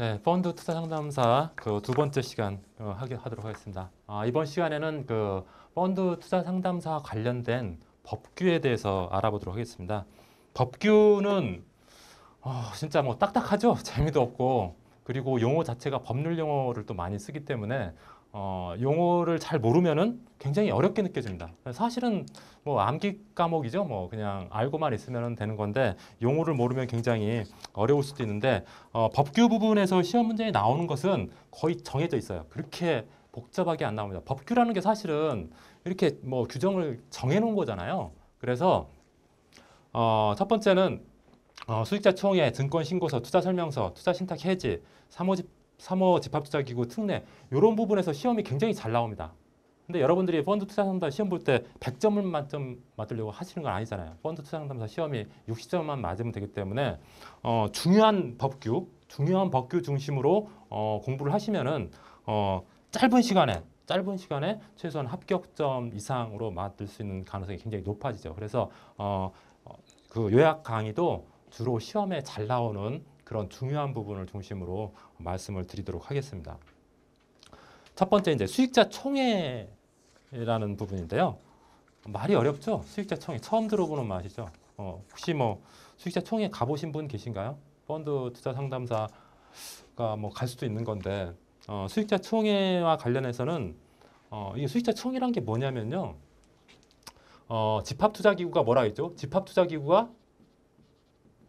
네, 펀드 투자 상담사 그 두 번째 시간 어, 하게 하도록 하겠습니다. 아, 이번 시간에는 그 펀드 투자 상담사 관련된 법규에 대해서 알아보도록 하겠습니다. 법규는 어, 진짜 뭐 딱딱하죠. 재미도 없고 그리고 용어 자체가 법률 용어를 또 많이 쓰기 때문에 어, 용어를 잘 모르면은 굉장히 어렵게 느껴집니다. 사실은 뭐 암기 과목이죠. 뭐 그냥 알고만 있으면 되는 건데 용어를 모르면 굉장히 어려울 수도 있는데 어, 법규 부분에서 시험 문제에 나오는 것은 거의 정해져 있어요. 그렇게 복잡하게 안 나옵니다. 법규라는 게 사실은 이렇게 뭐 규정을 정해놓은 거잖아요. 그래서 어, 첫 번째는 어, 수익자 총회, 증권 신고서, 투자 설명서, 투자 신탁 해지, 사모집 사모 집합투자기구 특례 이런 부분에서 시험이 굉장히 잘 나옵니다. 근데 여러분들이 펀드 투자 상담 시험 볼 때 100점을 만점 맞으려고 하시는 건 아니잖아요. 펀드 투자 상담사 시험이 60점만 맞으면 되기 때문에 어, 중요한 법규, 중요한 법규 중심으로 어, 공부를 하시면은 어, 짧은 시간에 짧은 시간에 최소한 합격점 이상으로 맞을 수 있는 가능성이 굉장히 높아지죠. 그래서 어, 어, 그 요약 강의도 주로 시험에 잘 나오는 그런 중요한 부분을 중심으로 말씀을 드리도록 하겠습니다. 첫 번째 이제 수익자 총회라는 부분인데요. 말이 어렵죠? 수익자 총회 처음 들어보는 맛이죠. 어, 혹시 뭐 수익자 총회 가보신 분 계신가요? 펀드 투자 상담사가 뭐 갈 수도 있는 건데 어, 수익자 총회와 관련해서는 어, 이 수익자 총회란 게 뭐냐면요. 어, 집합투자기구가 뭐라 했죠? 집합투자기구가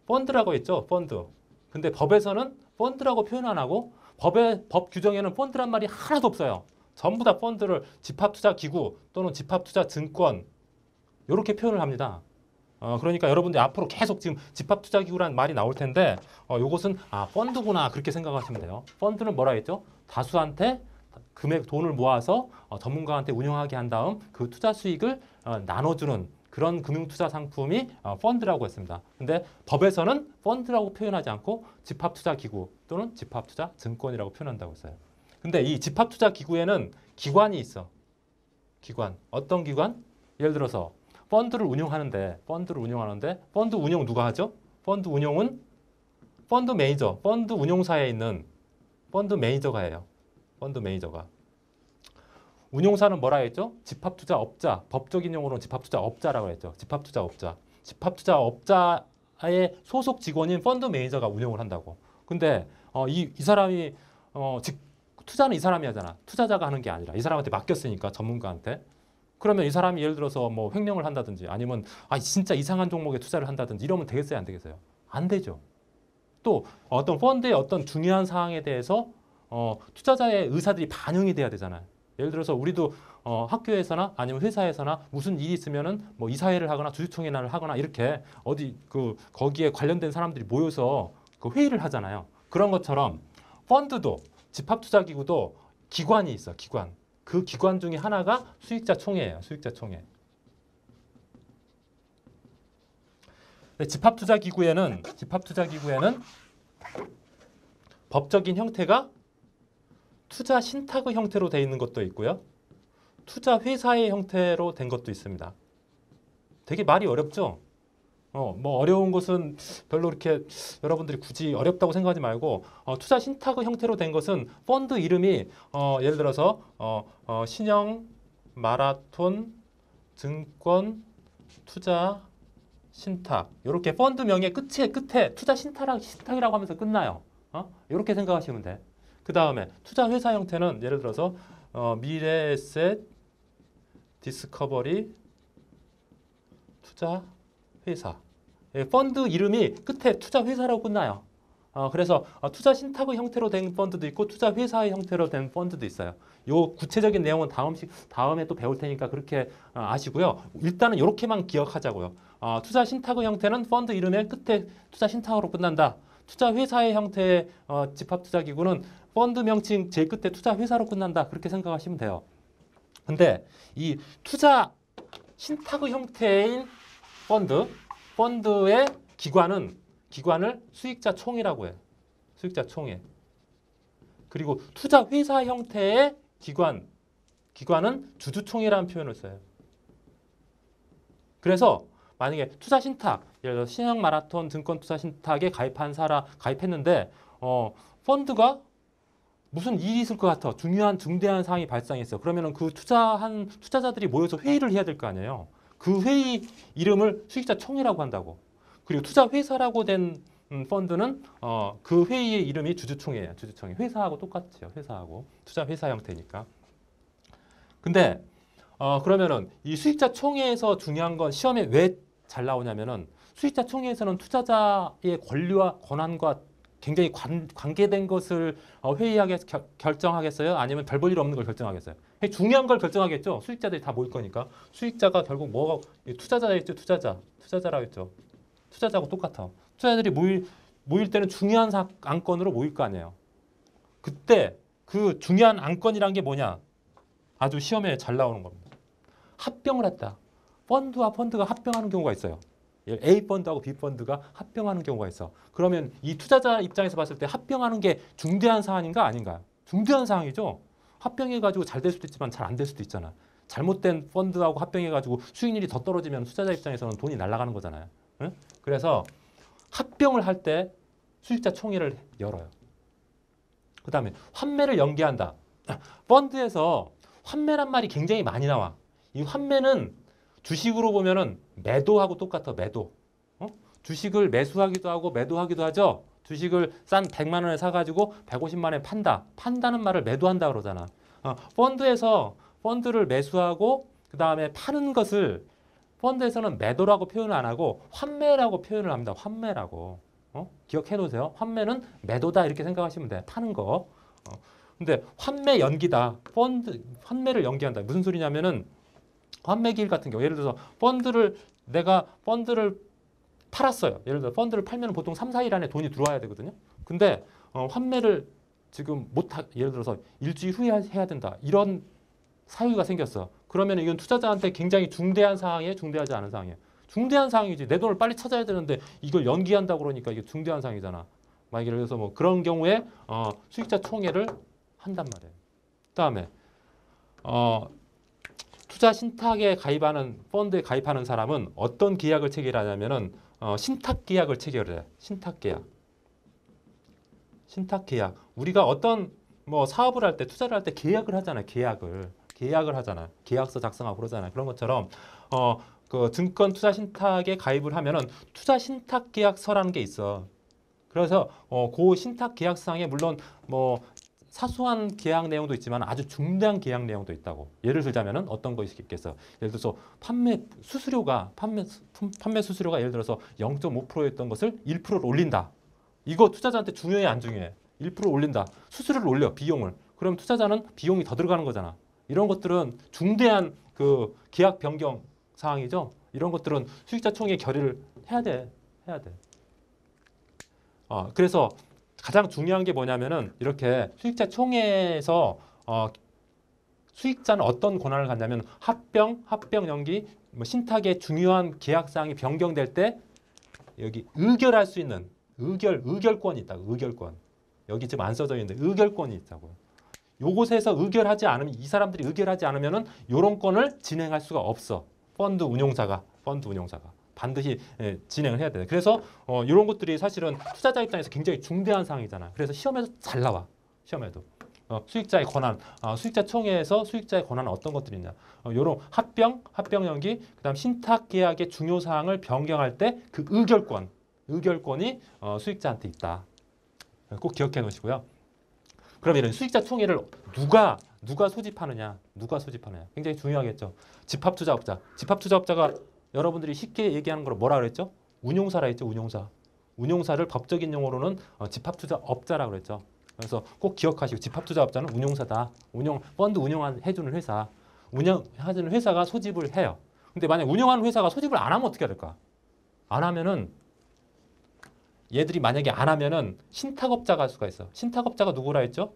펀드라고 했죠. 펀드. 근데 법에서는 펀드라고 표현 안 하고 법의 법 규정에는 펀드란 말이 하나도 없어요. 전부 다 펀드를 집합투자 기구 또는 집합투자 증권 이렇게 표현을 합니다. 어, 그러니까 여러분들 앞으로 계속 지금 집합투자기구라는 말이 나올 텐데 어, 이것은 아 펀드구나 그렇게 생각하시면 돼요. 펀드는 뭐라 했죠? 다수한테 금액 돈을 모아서 어, 전문가한테 운영하게 한 다음 그 투자 수익을 어, 나눠주는 그런 금융투자 상품이 어, 펀드라고 했습니다. 근데 법에서는 펀드라고 표현하지 않고 집합투자기구 또는 집합투자 증권이라고 표현한다고 했어요. 근데 이 집합투자기구에는 기관이 있어. 기관. 어떤 기관? 예를 들어서 펀드를 운영하는데 펀드를 운영하는데 펀드 운영 누가 하죠? 펀드 운영은 펀드 매니저, 펀드 운용사에 있는 펀드 매니저가 해요. 펀드 매니저가. 운용사는 뭐라 했죠? 집합투자업자, 법적인 용어로는 집합투자업자라고 했죠. 집합투자업자. 집합투자업자의 소속 직원인 펀드 매니저가 운영을 한다고. 근데 어, 이, 이 사람이 어, 직, 투자는 이 사람이 하잖아. 투자자가 하는 게 아니라 이 사람한테 맡겼으니까 전문가한테. 그러면 이 사람이 예를 들어서 뭐 횡령을 한다든지 아니면 아 진짜 이상한 종목에 투자를 한다든지 이러면 되겠어요, 안 되겠어요? 안 되죠. 또 어떤 펀드의 어떤 중요한 사항에 대해서 어, 투자자의 의사들이 반영이 돼야 되잖아요. 예를 들어서 우리도 어, 학교에서나 아니면 회사에서나 무슨 일이 있으면은 뭐 이사회를 하거나 주주총회를 하거나 이렇게 어디 그 거기에 관련된 사람들이 모여서 그 회의를 하잖아요. 그런 것처럼 펀드도 집합투자기구도 기관이 있어 기관. 그 기관 중에 하나가 수익자 총회예요. 수익자 총회. 집합투자기구에는 집합투자기구에는 법적인 형태가 투자 신탁의 형태로 되어 있는 것도 있고요. 투자 회사의 형태로 된 것도 있습니다. 되게 말이 어렵죠? 어, 뭐 어려운 것은 별로 이렇게 여러분들이 굳이 어렵다고 생각하지 말고 어, 투자 신탁의 형태로 된 것은 펀드 이름이 어, 예를 들어서 어, 어, 신형 마라톤 증권 투자 신탁 이렇게 펀드 명의 끝에 끝에 투자 신탁 신탁이라고 하면서 끝나요. 어? 이렇게 생각하시면 돼. 그 다음에 투자 회사 형태는 예를 들어서 어, 미래에셋 디스커버리 투자 회사 예, 펀드 이름이 끝에 투자 회사라고 끝나요. 어, 그래서 어, 투자 신탁의 형태로 된 펀드도 있고 투자 회사의 형태로 된 펀드도 있어요. 요 구체적인 내용은 다음씩 다음에 또 배울 테니까 그렇게 어, 아시고요. 일단은 이렇게만 기억하자고요. 어, 투자 신탁의 형태는 펀드 이름의 끝에 투자 신탁으로 끝난다. 투자 회사의 형태의 어, 집합 투자 기구는 펀드 명칭 제일 끝에 투자 회사로 끝난다. 그렇게 생각하시면 돼요. 근데 이 투자 신탁의 형태인 펀드, 펀드의 기관은 기관을 수익자 총회라고 해요. 수익자 총회. 그리고 투자 회사 형태의 기관, 기관은 주주총회라는 표현을 써요. 그래서 만약에 투자 신탁, 예를 들어 신형 마라톤 증권 투자 신탁에 가입한 사람 가입했는데 어, 펀드가 무슨 일이 있을 것 같아. 중요한 중대한 사항이 발생했어. 그러면은 그 투자한 투자자들이 모여서 회의를 해야 될 거 아니에요. 그 회의 이름을 수익자 총회라고 한다고. 그리고 투자 회사라고 된 음, 펀드는 어, 그 회의의 이름이 주주총회예요. 주주총회. 회사하고 똑같죠. 회사하고 투자 회사 형태니까. 근데 어, 그러면은 이 수익자 총회에서 중요한 건 시험에 왜 잘 나오냐면은 수익자 총회에서는 투자자의 권리와 권한과 굉장히 관, 관계된 것을 어, 회의하게 결, 결정하겠어요? 아니면 별 볼 일 없는 걸 결정하겠어요? 중요한 걸 결정하겠죠. 수익자들이 다 모일 거니까. 수익자가 결국 뭐가 이 투자자겠죠. 투자자. 투자자라고 했죠. 투자자하고 똑같아. 투자자들이 모일 모일 때는 중요한 사, 안건으로 모일 거 아니에요. 그때 그 중요한 안건이란 게 뭐냐? 아주 시험에 잘 나오는 겁니다. 합병을 했다. 펀드와 펀드가 합병하는 경우가 있어요. A 펀드하고 B 펀드가 합병하는 경우가 있어. 그러면 이 투자자 입장에서 봤을 때 합병하는 게 중대한 사안인가 아닌가? 중대한 사항이죠. 합병해가지고 잘 될 수도 있지만 잘 안 될 수도 있잖아. 잘못된 펀드하고 합병해가지고 수익률이 더 떨어지면 투자자 입장에서는 돈이 날아가는 거잖아요. 응? 그래서 합병을 할 때 수익자 총회를 열어요. 그 다음에 환매를 연기한다. 펀드에서 환매란 말이 굉장히 많이 나와. 이 환매는 주식으로 보면은 매도하고 똑같아 매도. 어? 주식을 매수하기도 하고 매도하기도 하죠. 주식을 싼 100만 원에 사가지고 150만 원에 판다. 판다는 말을 매도한다 그러잖아. 어, 펀드에서 펀드를 매수하고 그 다음에 파는 것을 펀드에서는 매도라고 표현을 안 하고 환매라고 표현을 합니다. 환매라고. 어? 기억해 놓으세요. 환매는 매도다 이렇게 생각하시면 돼. 파는 거. 어. 근데 환매 연기다. 펀드 환매를 연기한다. 무슨 소리냐면은 환매기일 같은 경우 예를 들어서 펀드를 내가 펀드를 팔았어요. 예를 들어 펀드를 팔면 보통 3, 4일 안에 돈이 들어와야 되거든요. 근데 어, 환매를 지금 못 하, 예를 들어서 일주일 후에 해야 된다. 이런 사유가 생겼어. 그러면 이건 투자자한테 굉장히 중대한 사항이에요, 중대하지 않은 사항이에요. 중대한 사항이지. 내 돈을 빨리 찾아야 되는데 이걸 연기한다고 그러니까 이게 중대한 사항이잖아. 만약 예를 들어서 뭐 그런 경우에 어, 수익자 총회를 한단 말이에요. 그다음에 어, 투자 신탁에 가입하는 펀드에 가입하는 사람은 어떤 계약을 체결하냐면은 어, 신탁 계약을 체결해. 신탁 계약. 신탁 계약. 우리가 어떤 뭐 사업을 할 때 투자를 할 때 계약을 하잖아요. 계약을. 계약을 하잖아. 계약서 작성하고 그러잖아요. 그런 것처럼 어, 그 증권 투자 신탁에 가입을 하면은 투자 신탁 계약서라는 게 있어. 그래서 어, 그 신탁 계약상에 물론 뭐 사소한 계약 내용도 있지만 아주 중대한 계약 내용도 있다고. 예를 들자면은 어떤 것이 있겠어? 예를 들어서 판매 수수료가 판매 수- 판매 수수료가 예를 들어서 0.5%였던 것을 1%로 올린다. 이거 투자자한테 중요해 안 중요해? 1% 올린다. 수수료를 올려 비용을. 그럼 투자자는 비용이 더 들어가는 거잖아. 이런 것들은 중대한 그 계약 변경 사항이죠. 이런 것들은 수익자 총회 결의를 해야 돼. 해야 돼. 어, 그래서 가장 중요한 게 뭐냐면은 이렇게 수익자 총회에서 어, 수익자는 어떤 권한을 갖냐면 합병, 합병 연기, 뭐 신탁의 중요한 계약 사항이 변경될 때 여기 의결할 수 있는 의결 의결권이 있다. 의결권. 여기 지금 안 써져 있는데 의결권이 있다고. 요곳에서 의결하지 않으면 이 사람들이 의결하지 않으면은 요런 건을 진행할 수가 없어. 펀드 운용사가 펀드 운용사가 반드시 예, 진행을 해야 돼. 그래서 어, 이런 것들이 사실은 투자자 입장에서 굉장히 중대한 사항이잖아. 그래서 시험에서 잘 나와. 시험에도. 어, 수익자의 권한, 어, 수익자 총회에서 수익자의 권한은 어떤 것들이 있냐. 어, 요런 합병, 합병 연기, 그 다음 신탁 계약의 중요 사항을 변경할 때 그 의결권, 의결권이 어, 수익자한테 있다. 꼭 기억해 놓으시고요. 그럼 이런 수익자 총회를 누가 누가 소집하느냐, 누가 소집하느냐 굉장히 중요하겠죠. 집합투자업자, 집합투자업자가 여러분들이 쉽게 얘기하는 걸 뭐라 그랬죠? 운용사라 했죠, 운용사. 운용사를 법적인 용어로는 어, 집합투자업자라 그랬죠. 그래서 꼭 기억하시고 집합투자업자는 운용사다. 운용 펀드 운영한 해주는 회사, 운영하는 회사가 소집을 해요. 근데 만약 운영하는 회사가 소집을 안 하면 어떻게 해야 될까? 안 하면은 얘들이 만약에 안 하면은 신탁업자가 할 수가 있어. 신탁업자가 누구라 했죠?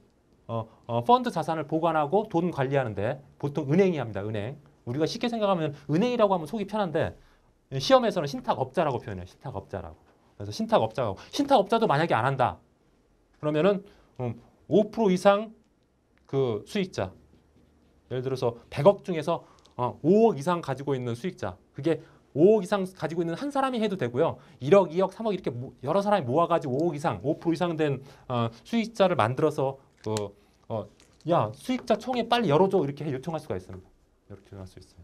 어, 어, 펀드 자산을 보관하고 돈 관리하는데 보통 은행이 합니다. 은행. 우리가 쉽게 생각하면 은행이라고 하면 속이 편한데 시험에서는 신탁업자라고 표현해요. 신탁업자라고. 그래서 신탁업자고 신탁업자도 만약에 안 한다. 그러면은 음, 5% 이상 그 수익자 예를 들어서 100억 중에서 어, 5억 이상 가지고 있는 수익자 그게 5억 이상 가지고 있는 한 사람이 해도 되고요. 1억, 2억, 3억 이렇게 모- 여러 사람이 모아가지고 5억 이상, 5% 이상 된 어, 수익자를 만들어서 그, 어, 야 수익자 총회 빨리 열어줘 이렇게 요청할 수가 있습니다. 이렇게 요청할 수 있어요.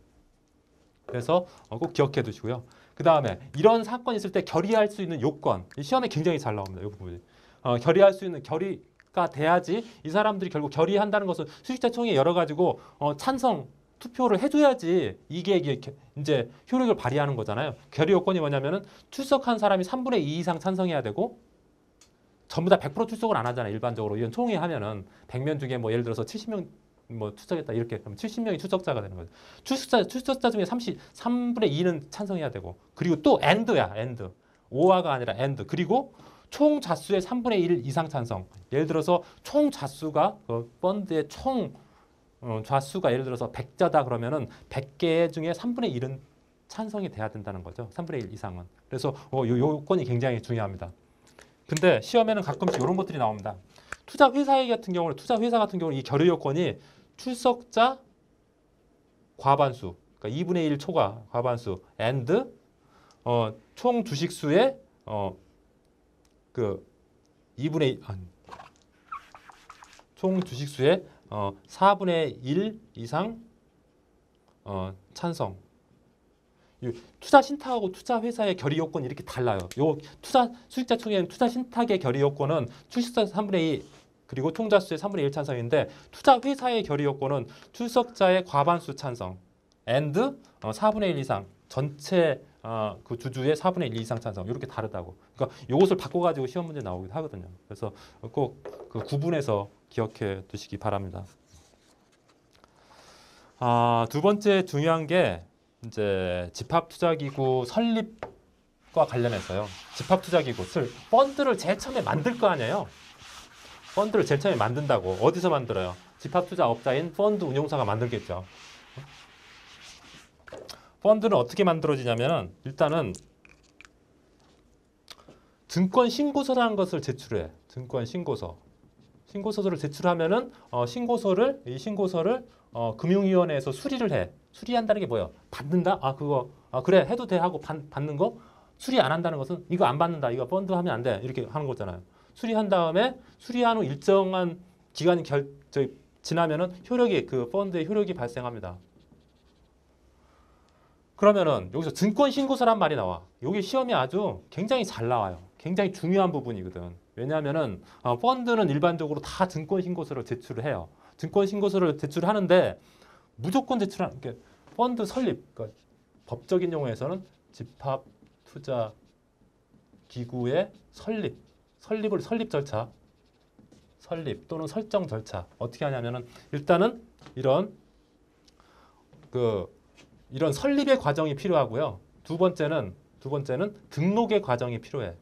그래서 어, 꼭 기억해 두시고요. 그 다음에 이런 사건이 있을 때 결의할 수 있는 요건 이 시험에 굉장히 잘 나옵니다. 이 부분이 어, 결의할 수 있는 결의가 돼야지 이 사람들이 결국 결의한다는 것은 수익자 총회 열어가지고 어, 찬성 투표를 해줘야지 이게 이제 효력을 발휘하는 거잖아요. 결의 요건이 뭐냐면은 출석한 사람이 3분의 2 이상 찬성해야 되고 전부 다 100% 출석을 안 하잖아요. 일반적으로 이런 총회 하면은 100명 중에 뭐 예를 들어서 70명 뭐 출석했다 이렇게 그럼 70명이 출석자가 되는 거죠. 출석자 출석자 중에 30 3분의 2는 찬성해야 되고 그리고 또 엔드야 엔드 5화가 아니라 엔드 그리고 총 자수의 3분의 1 이상 찬성. 예를 들어서 총 자수가 그 펀드의 총 어, 좌수가 예를 들어서 100자다 그러면은 100개 중에 3분의 1은 찬성이 돼야 된다는 거죠. 3분의 1 이상은. 그래서 어, 요 요건이 굉장히 중요합니다. 근데 시험에는 가끔씩 이런 것들이 나옵니다. 투자 회사 같은 경우는 투자 회사 같은 경우는 이 결의 요건이 출석자 과반수, 그러니까 2분의 1 초과 과반수 and 어, 총 주식 수의 어, 그 2분의 1, 아니, 총 주식 수의 어, 4분의 1 이상 어, 찬성. 이 투자 신탁하고 투자 회사의 결의 요건이 이렇게 달라요. 요 투자 수익자 총회는 투자 신탁의 결의 요건은 출석자 3분의 2 그리고 총자수의 3분의 1 찬성인데 투자 회사의 결의 요건은 출석자의 과반수 찬성 and 어, 4분의 1 이상 전체 어, 그 주주의 4분의 1 이상 찬성 이렇게 다르다고. 그러니까 이것을 바꿔가지고 시험 문제 나오기도 하거든요. 그래서 꼭 그 구분해서 기억해 두시기 바랍니다. 아, 두 번째 중요한 게 이제 집합투자기구 설립과 관련해서요. 집합투자기구 슬 펀드를 제일 처음에 만들 거 아니에요. 펀드를 제일 처음에 만든다고 어디서 만들어요? 집합투자업자인 펀드 운용사가 만들겠죠. 펀드는 어떻게 만들어지냐면은 일단은 증권 신고서라는 것을 제출해. 증권 신고서. 신고서를 제출하면은 어, 신고서를 이 신고서를 어, 금융위원회에서 수리를 해. 수리한다는 게 뭐예요? 받는다? 아 그거 아 그래 해도 돼 하고 받, 받는 거 수리 안 한다는 것은 이거 안 받는다. 이거 펀드 하면 안 돼. 이렇게 하는 거잖아요. 수리한 다음에 수리한 후 일정한 기간이 결 저, 지나면은 효력이 그 펀드의 효력이 발생합니다. 그러면은 여기서 증권 신고서란 말이 나와. 여기 시험이 아주 굉장히 잘 나와요. 굉장히 중요한 부분이거든. 왜냐하면은 어, 펀드는 일반적으로 다 증권 신고서를 제출을 해요. 증권 신고서를 제출하는데 무조건 제출하는 게 펀드 설립, 그러니까 법적인 용어에서는 집합 투자 기구의 설립, 설립을 설립 절차, 설립 또는 설정 절차 어떻게 하냐면은 일단은 이런 그 이런 설립의 과정이 필요하고요. 두 번째는 두 번째는 등록의 과정이 필요해.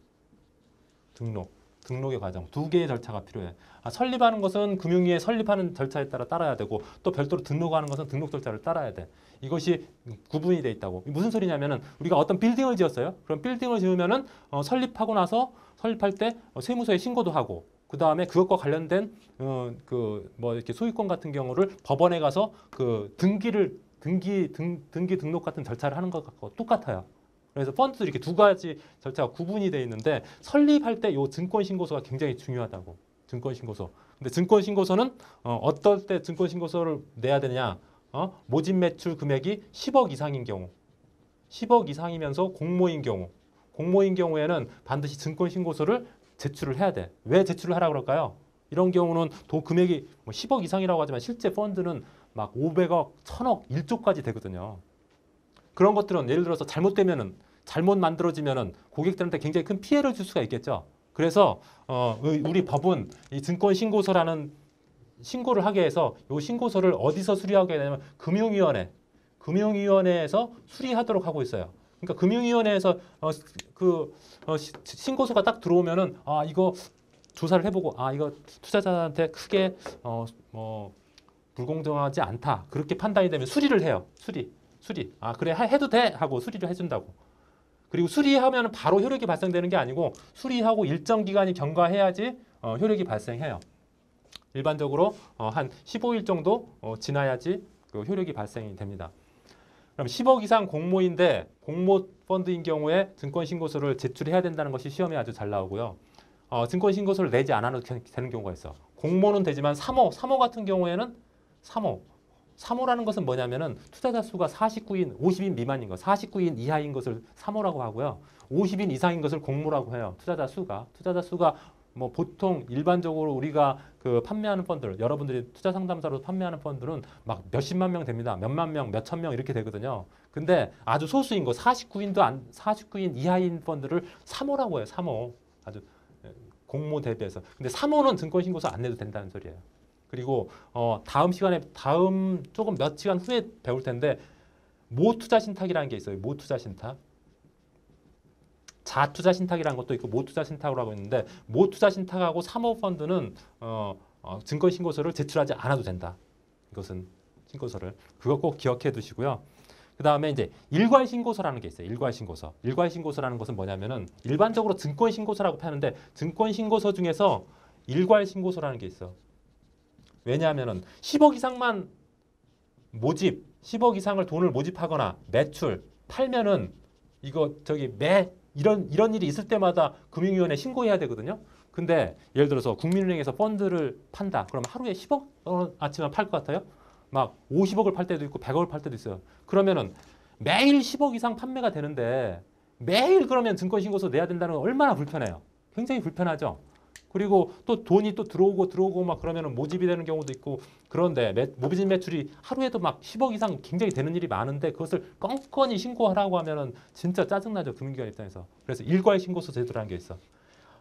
등록. 등록의 과정 두 개의 절차가 필요해. 아, 설립하는 것은 금융위에 설립하는 절차에 따라 따라야 되고 또 별도로 등록하는 것은 등록 절차를 따라야 돼. 이것이 구분이 돼 있다고. 무슨 소리냐면은 우리가 어떤 빌딩을 지었어요. 그럼 빌딩을 지으면은 어, 설립하고 나서 설립할 때 어, 세무서에 신고도 하고 그 다음에 그것과 관련된 어, 그뭐 이렇게 소유권 같은 경우를 법원에 가서 그 등기를 등기 등, 등기 등록 같은 절차를 하는 것 같고 똑같아요. 그래서 펀드도 이렇게 두 가지 절차가 구분이 돼 있는데 설립할 때요 증권 신고서가 굉장히 중요하다고. 증권 신고서. 근데 증권 신고서는 어, 어떨 때 증권 신고서를 내야 되냐? 어? 모집 매출 금액이 10억 이상인 경우. 10억 이상이면서 공모인 경우. 공모인 경우에는 반드시 증권 신고서를 제출을 해야 돼. 왜 제출을 하라 그럴까요? 이런 경우는 도 금액이 뭐 10억 이상이라고 하지만 실제 펀드는 막 500억, 1000억, 1조까지 되거든요. 그런 것들은 예를 들어서 잘못되면은 잘못 만들어지면은 고객들한테 굉장히 큰 피해를 줄 수가 있겠죠. 그래서 어, 우리 법은 이 증권 신고서라는 신고를 하게 해서 이 신고서를 어디서 수리하게 되냐면 금융위원회, 금융위원회에서 수리하도록 하고 있어요. 그러니까 금융위원회에서 어, 그 어, 시- 신고서가 딱 들어오면은 아 이거 조사를 해보고 아 이거 투자자한테 크게 어, 뭐 불공정하지 않다 그렇게 판단이 되면 수리를 해요. 수리, 수리. 아 그래 해- 해도 돼 하고 수리를 해준다고. 그리고 수리하면 바로 효력이 발생되는 게 아니고 수리하고 일정 기간이 경과해야지 어, 효력이 발생해요. 일반적으로 어, 한 15일 정도 어, 지나야지 그 효력이 발생이 됩니다. 그럼 10억 이상 공모인데 공모 펀드인 경우에 증권 신고서를 제출해야 된다는 것이 시험에 아주 잘 나오고요. 어, 증권 신고서를 내지 않아도 되- 되는 경우가 있어. 공모는 되지만 3호, 3호 같은 경우에는 3호. 3호라는 것은 뭐냐면은 투자자 수가 49인, 50인 미만인 것, 49인 이하인 것을 3호라고 하고요. 50인 이상인 것을 공모라고 해요. 투자자 수가. 투자자 수가 뭐 보통 일반적으로 우리가 그 판매하는 펀드를 여러분들이 투자 상담사로 판매하는 펀드는 막 몇십만 명 됩니다. 몇만 명, 몇천 명 이렇게 되거든요. 근데 아주 소수인 거 49인도 안 49인 이하인 펀드를 3호라고 해요. 3호. 아주 예, 공모 대비해서. 근데 3호는 증권 신고서 안 내도 된다는 소리예요. 그리고 어 다음 시간에 다음 조금 몇 시간 후에 배울 텐데 모투자 신탁이라는 게 있어요. 모투자 신탁. 자투자 신탁이라는 것도 있고 모투자 신탁이라고 있는데 모투자 신탁하고 사모펀드는 어, 어, 증권 신고서를 제출하지 않아도 된다. 이것은 신고서를 그거 꼭 기억해 두시고요. 그 다음에 이제 일괄 신고서라는 게 있어요. 일괄 신고서. 일괄 신고서라는 것은 뭐냐면은 일반적으로 증권 신고서라고 하는데 증권 신고서 중에서 일괄 신고서라는 게 있어. 왜냐하면은 10억 이상만 모집, 10억 이상을 돈을 모집하거나 매출 팔면은 이거 저기 매 이런 이런 일이 있을 때마다 금융위원회 신고해야 되거든요. 근데 예를 들어서 국민은행에서 펀드를 판다. 그럼 하루에 10억 어, 아침에 팔 것 같아요? 막 50억을 팔 때도 있고 100억을 팔 때도 있어요. 그러면은 매일 10억 이상 판매가 되는데 매일 그러면 증권 신고서 내야 된다는 건 얼마나 불편해요. 굉장히 불편하죠. 그리고 또 돈이 또 들어오고 들어오고 막 그러면은 모집이 되는 경우도 있고 그런데 매, 모집 매출이 하루에도 막 10억 이상 굉장히 되는 일이 많은데 그것을 껌껌이 신고하라고 하면은 진짜 짜증나죠 금융기관 입장에서 그래서 일괄 신고서 제도라는 게 있어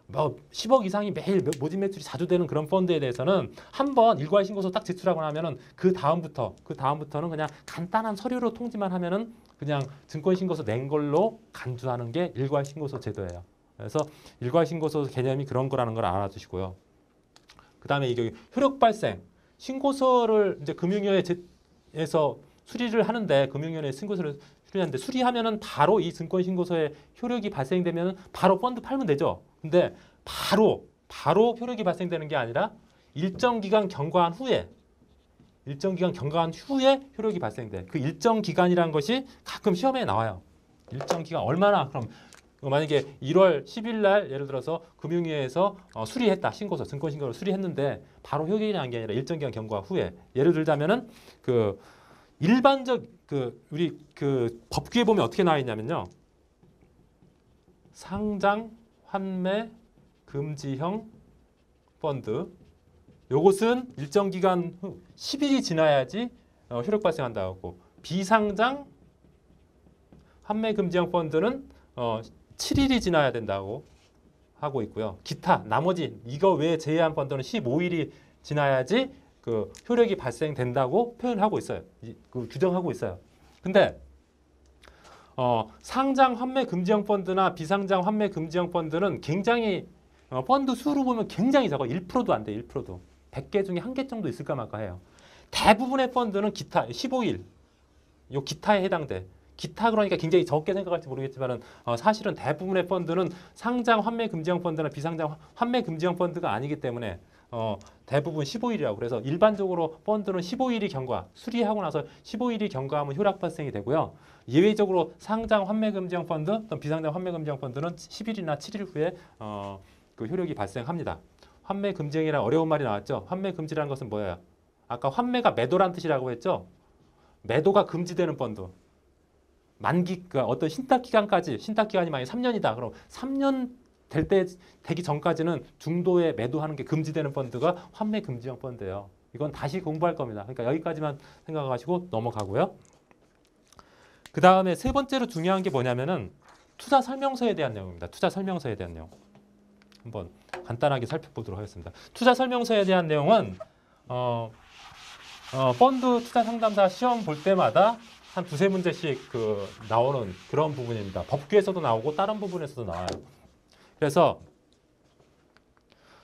뭐 10억 이상이 매일 매- 모집 매출이 자주 되는 그런 펀드에 대해서는 한번 일괄 신고서 딱 제출하고 나면은 그 다음부터 그 다음부터는 그냥 간단한 서류로 통지만 하면은 그냥 증권 신고서 낸 걸로 간주하는 게 일괄 신고서 제도예요. 그래서 일괄 신고서 개념이 그런 거라는 걸 알아두시고요. 그 다음에 이게 효력 발생 신고서를 이제 금융위원회에서 수리를 하는데 금융위원회 신고서를 수리하는데 수리하면은 바로 이 증권 신고서에 효력이 발생되면 바로 펀드 팔면 되죠. 근데 바로 바로 효력이 발생되는 게 아니라 일정 기간 경과한 후에 일정 기간 경과한 후에 효력이 발생돼. 그 일정 기간이라는 것이 가끔 시험에 나와요. 일정 기간 얼마나 그럼 만약에 1월 10일 날 예를 들어서 금융위에서 어, 수리했다 신고서 증권 신고를 수리했는데 바로 효력이 난 게 아니라 일정 기간 경과 후에 예를 들자면은 그 일반적 그 우리 그 법규에 보면 어떻게 나와 있냐면요. 상장 환매 금지형 펀드. 요것은 일정 기간 후 10일이 지나야지 어, 효력 발생한다고 비상장 환매 금지형 펀드는 어, 7일이 지나야 된다고 하고 있고요. 기타 나머지 이거 외에 제외한 펀드는 15일이 지나야지 그 효력이 발생된다고 표현하고 있어요. 이- 그 규정하고 있어요. 근데 어, 상장 환매 금지형 펀드나 비상장 환매 금지형 펀드는 굉장히 어, 펀드 수로 보면 굉장히 적어 1%도 안 돼. 1%도 100개 중에 한 개 정도 있을까 말까 해요. 대부분의 펀드는 기타 15일 요 기타에 해당돼. 기타 그러니까 굉장히 적게 생각할지 모르겠지만은 어, 사실은 대부분의 펀드는 상장 환매 금지형 펀드나 비상장 환매 금지형 펀드가 아니기 때문에 어, 대부분 15일이라고 그래서 일반적으로 펀드는 15일이 경과 수리하고 나서 15일이 경과하면 효력 발생이 되고요. 예외적으로 상장 환매 금지형 펀드 또는 비상장 환매 금지형 펀드는 10일이나 7일 후에 어, 그 효력이 발생합니다. 환매 금지형이라 어려운 말이 나왔죠. 환매 금지라는 것은 뭐예요? 아까 환매가 매도란 뜻이라고 했죠. 매도가 금지되는 펀드. 만기 그 어떤 신탁 기간까지 신탁 기간이 만약 3년이다. 그럼 3년 될 때 되기 전까지는 중도에 매도하는 게 금지되는 펀드가 환매 금지형 펀드예요. 이건 다시 공부할 겁니다. 그러니까 여기까지만 생각하시고 넘어가고요. 그 다음에 세 번째로 중요한 게 뭐냐면은 투자 설명서에 대한 내용입니다. 투자 설명서에 대한 내용. 한번 간단하게 살펴보도록 하겠습니다. 투자 설명서에 대한 내용은 어, 어, 펀드 투자 상담사 시험 볼 때마다 한 두세 문제씩 그 나오는 그런 부분입니다. 법규에서도 나오고 다른 부분에서도 나와요. 그래서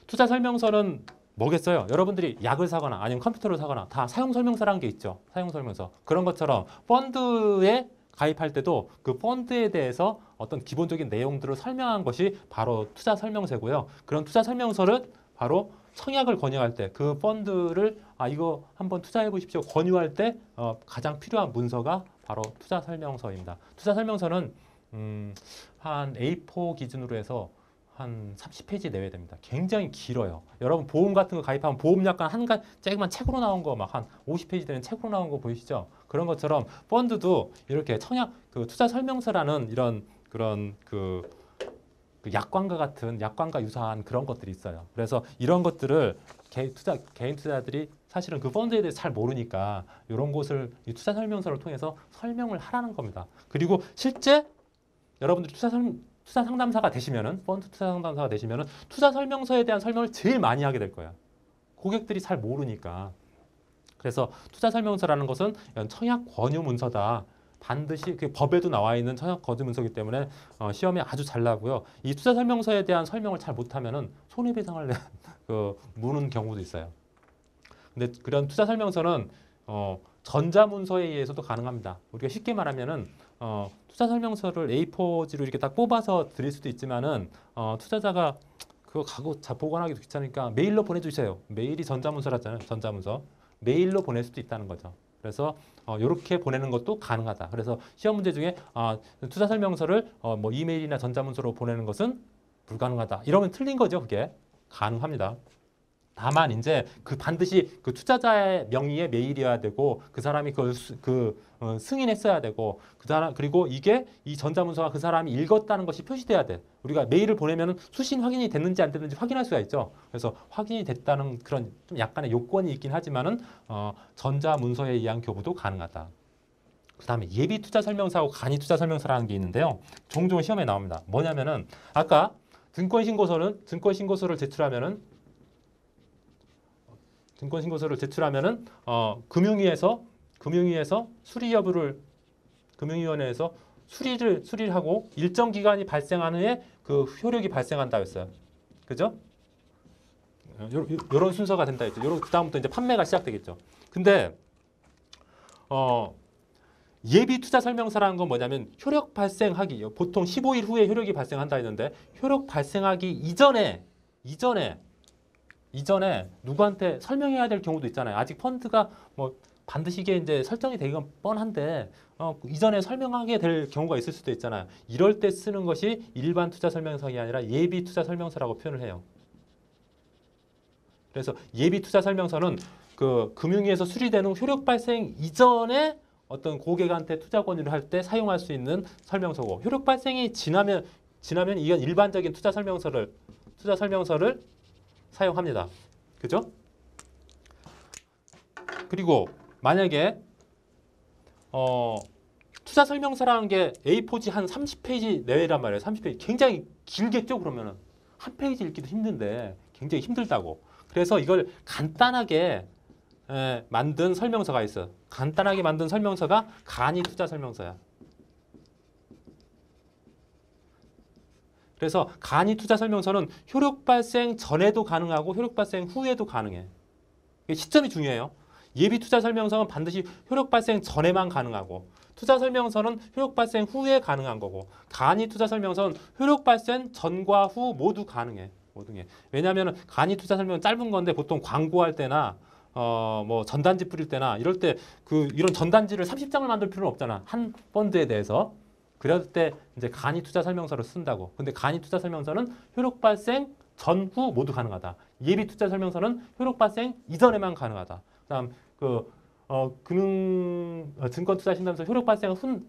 투자 설명서는 뭐겠어요? 여러분들이 약을 사거나 아니면 컴퓨터를 사거나 다 사용 설명서라는 게 있죠. 사용 설명서. 그런 것처럼 펀드에 가입할 때도 그 펀드에 대해서 어떤 기본적인 내용들을 설명한 것이 바로 투자 설명서고요. 그런 투자 설명서를 바로 청약을 권유할 때 그 펀드를 아 이거 한번 투자해 보십시오 권유할 때 어, 가장 필요한 문서가 바로 투자 설명서입니다. 투자 설명서는 음, 한 A4 기준으로 해서 한 30페이지 내외 됩니다. 굉장히 길어요. 여러분 보험 같은 거 가입하면 보험 약관 한가 조그만 책으로 나온 거 막 한 50페이지 되는 책으로 나온 거 보이시죠? 그런 것처럼 펀드도 이렇게 청약 그 투자 설명서라는 이런 그런 그, 그 약관과 같은 약관과 유사한 그런 것들이 있어요. 그래서 이런 것들을 개, 투자 개인 투자들이 사실은 그 펀드에 대해서 잘 모르니까 이런 곳을 이 투자 설명서를 통해서 설명을 하라는 겁니다. 그리고 실제 여러분들이 투자 설 투자 상담사가 되시면은 펀드 투자 상담사가 되시면은 투자 설명서에 대한 설명을 제일 많이 하게 될 거야. 고객들이 잘 모르니까. 그래서 투자 설명서라는 것은 청약 권유 문서다. 반드시 그 법에도 나와 있는 청약 권유 문서이기 때문에 어, 시험에 아주 잘 나고요. 이 투자 설명서에 대한 설명을 잘 못하면은 손해배상을 그 무는 경우도 있어요. 근데 그런 투자 설명서는 어, 전자문서에 의해서도 가능합니다. 우리가 쉽게 말하면은 어, 투자 설명서를 A4지로 이렇게 딱 뽑아서 드릴 수도 있지만은 어, 투자자가 그거 가고 자 보관하기도 귀찮으니까 메일로 보내주세요. 메일이 전자문서라잖아요. 전자문서 메일로 보낼 수도 있다는 거죠. 그래서 어, 이렇게 보내는 것도 가능하다. 그래서 시험 문제 중에 아, 투자 설명서를 어, 뭐 이메일이나 전자문서로 보내는 것은 불가능하다. 이러면 틀린 거죠. 그게 가능합니다. 다만 이제 그 반드시 그 투자자의 명의의 메일이어야 되고 그 사람이 그걸 수, 그 어, 승인했어야 되고 그 사람 그리고 이게 이 전자문서가 그 사람이 읽었다는 것이 표시돼야 돼. 우리가 메일을 보내면 수신 확인이 됐는지 안 됐는지 확인할 수가 있죠. 그래서 확인이 됐다는 그런 좀 약간의 요건이 있긴 하지만은 어, 전자문서에 의한 교부도 가능하다. 그 다음에 예비 투자 설명서하고 간이 투자 설명서라는 게 있는데요. 종종 시험에 나옵니다. 뭐냐면은 아까 증권 신고서는 증권 신고서를 제출하면은 증권 신고서를 제출하면은 어, 금융위에서 금융위에서 수리 여부를 금융위원회에서 수리를 수리를 하고 일정 기간이 발생한 후에 그 효력이 발생한다 했어요. 그죠? 요, 런 순서가 된다 했죠. 요런 그다음부터 이제 판매가 시작되겠죠. 근데 어 예비 투자 설명서라는 건 뭐냐면 효력 발생하기 보통 15일 후에 효력이 발생한다 했는데 효력 발생하기 이전에 이전에 이전에 누구한테 설명해야 될 경우도 있잖아요. 아직 펀드가 뭐 반드시 이게 이제 설정이 되기가 뻔한데 어, 이전에 설명하게 될 경우가 있을 수도 있잖아요. 이럴 때 쓰는 것이 일반 투자 설명서가 아니라 예비 투자 설명서라고 표현을 해요. 그래서 예비 투자 설명서는 그 금융위에서 수리되는 효력 발생 이전에 어떤 고객한테 투자 권유를 할 때 사용할 수 있는 설명서고 효력 발생이 지나면 지나면 이건 일반적인 투자 설명서를 투자 설명서를 사용합니다. 그죠? 그리고 만약에 어, 투자 설명서라는 게 A4지 한 30페이지 내외란 말이에요. 30페이지. 굉장히 길겠죠, 그러면은. 한 페이지 읽기도 힘든데 굉장히 힘들다고. 그래서 이걸 간단하게 에, 만든 설명서가 있어요. 간단하게 만든 설명서가 간이 투자 설명서야. 그래서 간이 투자 설명서는 효력 발생 전에도 가능하고 효력 발생 후에도 가능해. 시점이 중요해요. 예비 투자 설명서는 반드시 효력 발생 전에만 가능하고 투자 설명서는 효력 발생 후에 가능한 거고 간이 투자 설명서는 효력 발생 전과 후 모두 가능해. 모두 해. 왜냐하면 간이 투자 설명 짧은 건데 보통 광고할 때나 어 뭐 전단지 뿌릴 때나 이럴 때 그 이런 전단지를 30장을 만들 필요는 없잖아. 한 펀드에 대해서. 그럴 때 이제 간이 투자 설명서를 쓴다고. 근데 간이 투자 설명서는 효력 발생 전후 모두 가능하다. 예비 투자 설명서는 효력 발생 이전에만 가능하다. 그다음 그 어, 금융 어, 증권 투자 신담서 효력 발생 후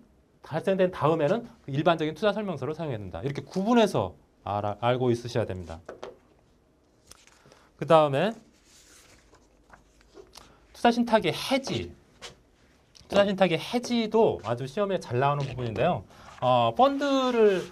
발생된 다음에는 그 일반적인 투자 설명서를 사용해야 된다. 이렇게 구분해서 알아, 알고 있으셔야 됩니다. 그 다음에 투자 신탁의 해지. 투자 신탁의 해지도 아주 시험에 잘 나오는 부분인데요. 어, 펀드를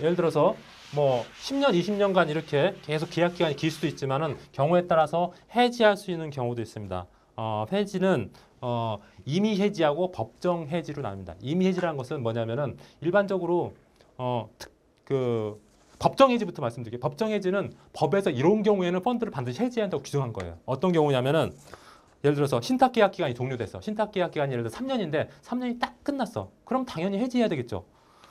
예를 들어서 뭐 10년, 20년간 이렇게 계속 계약 기간이 길 수도 있지만은 경우에 따라서 해지할 수 있는 경우도 있습니다. 어, 해지는 어, 임의 해지하고 법정 해지로 나뉩니다. 임의 해지라는 것은 뭐냐면은 일반적으로 어, 특, 그 법정 해지부터 말씀드릴게요. 법정 해지는 법에서 이런 경우에는 펀드를 반드시 해지해야 한다고 규정한 거예요. 어떤 경우냐면은 예를 들어서 신탁 계약 기간이 종료됐어. 신탁 계약 기간이 예를 들어 3년인데 3년이 딱 끝났어. 그럼 당연히 해지해야 되겠죠.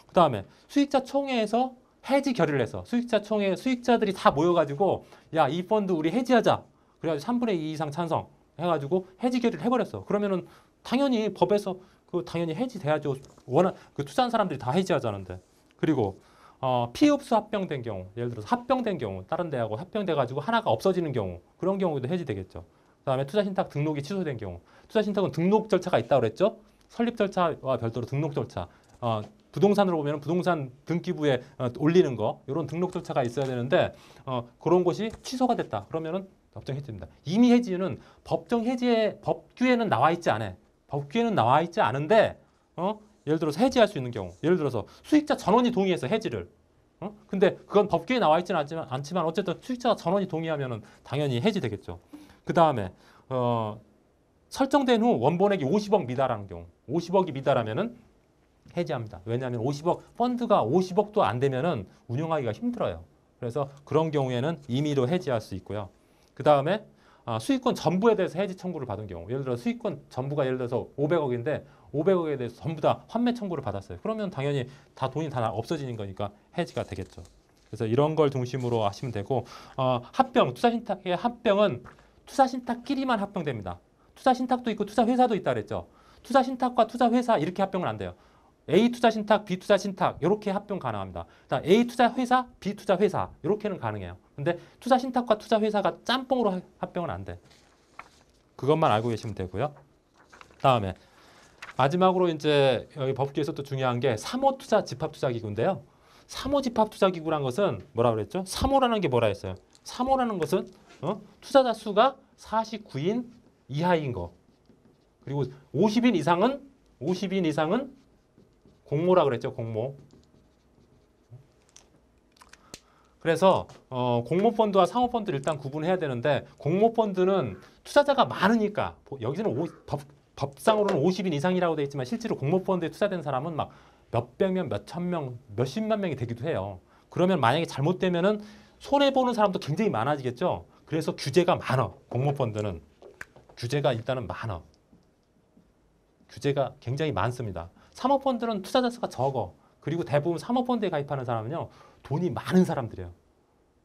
그다음에 수익자 총회에서 해지 결의를 해서 수익자 총회 수익자들이 다 모여 가지고 야 이 펀드 우리 해지하자. 그래 가지고 3분의 2 이상 찬성. 해 가지고 해지 결의를 해 버렸어. 그러면은 당연히 법에서 그 당연히 해지돼야죠. 워낙 그 투자한 사람들이 다 해지하자는데. 그리고 어, 피흡수 합병된 경우, 예를 들어서 합병된 경우, 다른 데하고 합병돼가지고 하나가 없어지는 경우, 그런 경우도 해지되겠죠. 그다음에 투자신탁 등록이 취소된 경우, 투자신탁은 등록 절차가 있다고 그랬죠. 설립 절차와 별도로 등록 절차. 어, 부동산으로 보면 부동산 등기부에 어, 올리는 거 이런 등록 절차가 있어야 되는데 어, 그런 것이 취소가 됐다. 그러면은 법정 해지입니다. 이미 해지는 법정 해지의 법규에는 나와 있지 않아. 법규에는 나와 있지 않은데 어? 예를 들어서 해지할 수 있는 경우, 예를 들어서 수익자 전원이 동의해서 해지를. 어? 근데 그건 법규에 나와 있지는 않지만, 않지만 어쨌든 수익자가 전원이 동의하면은 당연히 해지되겠죠. 그 다음에 어, 설정된 후 원본액이 50억 미달하는 경우, 50억이 미달하면은 해지합니다. 왜냐하면 50억 펀드가 50억도 안 되면은 운영하기가 힘들어요. 그래서 그런 경우에는 임의로 해지할 수 있고요. 그 다음에 아, 수익권 전부에 대해서 해지 청구를 받은 경우, 예를 들어 수익권 전부가 예를 들어서 500억인데 500억에 대해서 전부 다 환매 청구를 받았어요. 그러면 당연히 다 돈이 다 없어지는 거니까 해지가 되겠죠. 그래서 이런 걸 중심으로 하시면 되고 어, 합병 투자신탁의 합병은 투자신탁끼리만 합병됩니다. 투자신탁도 있고 투자회사도 있다 그랬죠. 투자신탁과 투자회사 이렇게 합병은 안 돼요. A 투자 신탁, B 투자 신탁 이렇게 합병 가능합니다. A 투자 회사, B 투자 회사 이렇게는 가능해요. 근데 투자 신탁과 투자 회사가 짬뽕으로 하- 합병은 안 돼. 그것만 알고 계시면 되고요. 다음에 마지막으로 이제 여기 법규에서 또 중요한 게 3호 투자 집합 투자 기구인데요. 3호 집합 투자 기구란 것은 뭐라 그랬죠? 3호라는 게 뭐라 했어요? 3호라는 것은 어? 투자자 수가 49인 이하인 거. 그리고 50인 이상은 50인 이상은 공모라 그랬죠, 공모. 그래서 어, 공모펀드와 상호펀드를 일단 구분해야 되는데 공모펀드는 투자자가 많으니까 보- 여기서는 오, 법, 법상으로는 50인 이상이라고 돼 있지만 실제로 공모펀드에 투자된 사람은 막 몇백 명, 몇천 명, 몇십만 명이 되기도 해요. 그러면 만약에 잘못되면은 손해 보는 사람도 굉장히 많아지겠죠. 그래서 규제가 많어. 공모펀드는 규제가 일단은 많어. 규제가 굉장히 많습니다. 사모펀드는 투자자 수가 적어. 그리고 대부분 사모펀드에 가입하는 사람은요 돈이 많은 사람들이에요.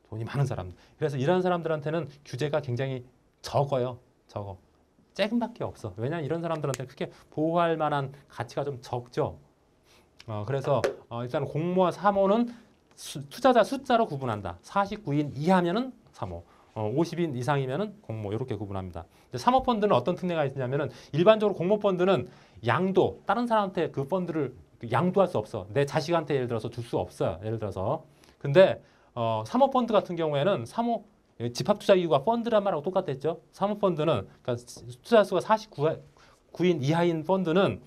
돈이 많은 사람. 그래서 이런 사람들한테는 규제가 굉장히 적어요. 적어. 조금밖에 없어. 왜냐하면 이런 사람들한테 크게 보호할 만한 가치가 좀 적죠. 어, 그래서 어, 일단 공모와 사모는 수- 투자자 숫자로 구분한다. 49인 이하면은 사모, 어, 50인 이상이면은 공모 이렇게 구분합니다. 근데 사모펀드는 어떤 특례가 있냐면은 일반적으로 공모펀드는 양도 다른 사람한테 그 펀드를 양도할 수 없어. 내 자식한테 예를 들어서 줄 수 없어요. 예를 들어서. 근데 어, 사모펀드 같은 경우에는 사모 예, 집합투자기구가 펀드란 말하고 똑같았죠. 사모펀드는 그러니까 투자 수가 49인 이하인 펀드는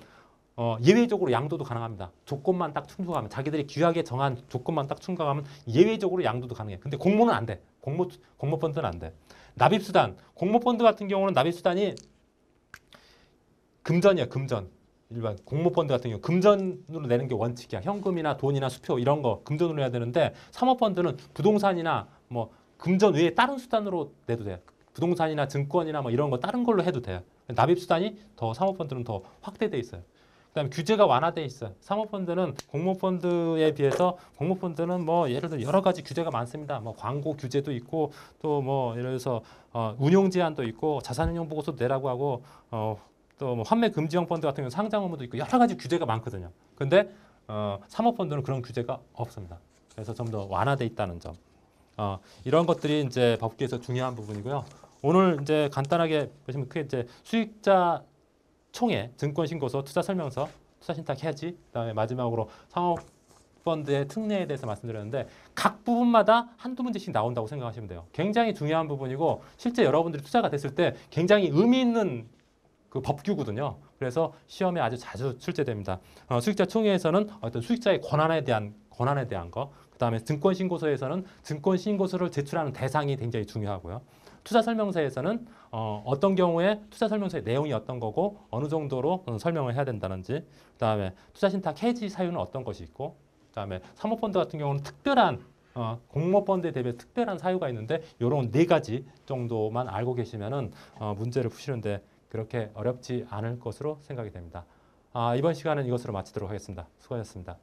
어, 예외적으로 양도도 가능합니다. 조건만 딱 충족하면 자기들이 규약에 정한 조건만 딱 충족하면 예외적으로 양도도 가능해. 근데 공모는 안 돼. 공모 공모 펀드는 안 돼. 납입 수단 공모 펀드 같은 경우는 납입 수단이 금전이야 금전. 일반 공모 펀드 같은 경우 금전으로 내는 게 원칙이야. 현금이나 돈이나 수표 이런 거 금전으로 해야 되는데 사모 펀드는 부동산이나 뭐 금전 외에 다른 수단으로 내도 돼. 부동산이나 증권이나 뭐 이런 거 다른 걸로 해도 돼요. 납입 수단이 더 사모 펀드는 더 확대돼 있어요. 그다음에 규제가 완화돼 있어요. 사모펀드는 공모펀드에 비해서 공모펀드는 뭐 예를 들어 여러 가지 규제가 많습니다. 뭐 광고 규제도 있고 또 뭐 예를 들어서 어, 운용 제한도 있고 자산운용 보고서도 내라고 하고 어, 또뭐 환매 금지형 펀드 같은 경우 상장 의무도 있고 여러 가지 규제가 많거든요. 근데 어, 사모펀드는 그런 규제가 없습니다. 그래서 좀 더 완화돼 있다는 점. 어, 이런 것들이 이제 법규에서 중요한 부분이고요. 오늘 이제 간단하게 보시면 크게 이제 수익자 총회, 증권 신고서, 투자 설명서, 투자 신탁 해지, 그다음에 마지막으로 상업 펀드의 특례에 대해서 말씀드렸는데 각 부분마다 한두 문제씩 나온다고 생각하시면 돼요. 굉장히 중요한 부분이고 실제 여러분들이 투자가 됐을 때 굉장히 의미 있는 그 법규거든요. 그래서 시험에 아주 자주 출제됩니다. 어, 수익자 총회에서는 어떤 수익자의 권한에 대한 권한에 대한 거, 그다음에 증권 신고서에서는 증권 신고서를 제출하는 대상이 굉장히 중요하고요. 투자 설명서에서는 어, 어떤 경우에 투자 설명서의 내용이 어떤 거고 어느 정도로 어, 설명을 해야 된다는지 그다음에 투자 신탁 해지 사유는 어떤 것이 있고 그다음에 사모펀드 같은 경우는 특별한 어, 공모펀드에 대비해 특별한 사유가 있는데 이런 네 가지 정도만 알고 계시면은 어, 문제를 푸시는데 그렇게 어렵지 않을 것으로 생각이 됩니다. 아, 이번 시간은 이것으로 마치도록 하겠습니다. 수고하셨습니다.